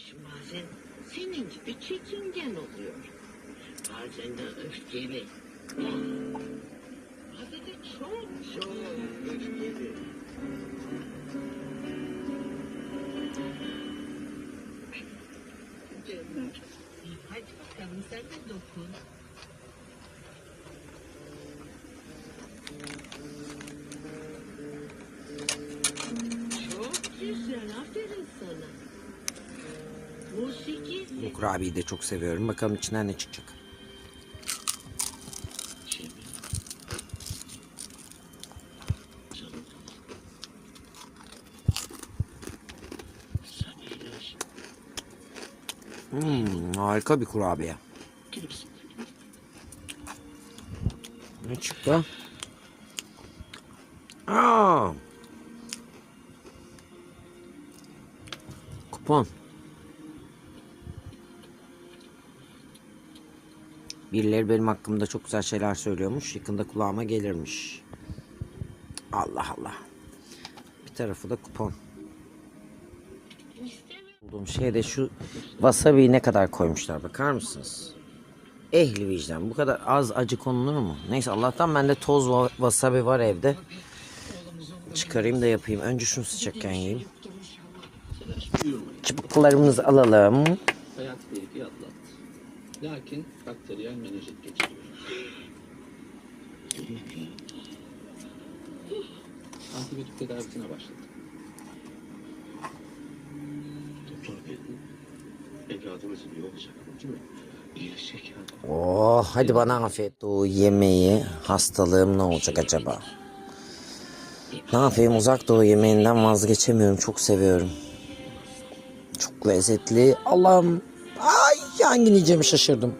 Bazen senin gibi çekingen oluyor. Bazen de öfkeli. Bazen de çok çok öfkeli. Canım. Hadi bakalım sen de dokun. Çok güzel, aferin sana. Musiki Bu kurabiyeyi de çok seviyorum. Bakalım içinden ne çıkacak. Hmm, harika bir kurabiye. Ne çıktı? Aa! Kupon. Birileri benim hakkımda çok güzel şeyler söylüyormuş. Yakında kulağıma gelirmiş. Allah Allah. Bir tarafı da kupon. Bulduğum şeyde şu wasabi'yi ne kadar koymuşlar bakar mısınız? Ehli vicdan. Bu kadar az acı konulur mu? Neyse Allah'tan bende toz wa- wasabi var evde. Çıkarayım da yapayım. Önce şunu sıcakken yiyeyim. Çıpıklarımızı alalım. hayat. Lakin bakteriyel menajit geçiriyor. Antibiyotik tedavisine başladı. Doktor bey, evladımız iyi olacak değil mi? İyileşecek yani. Oh hadi bana afiyet o yemeği hastalığım ne olacak acaba? Ne yapayım uzak doğu yemeğinden vazgeçemiyorum çok seviyorum. Çok lezzetli Allah'ım ay hangi yiyeceğimi şaşırdım.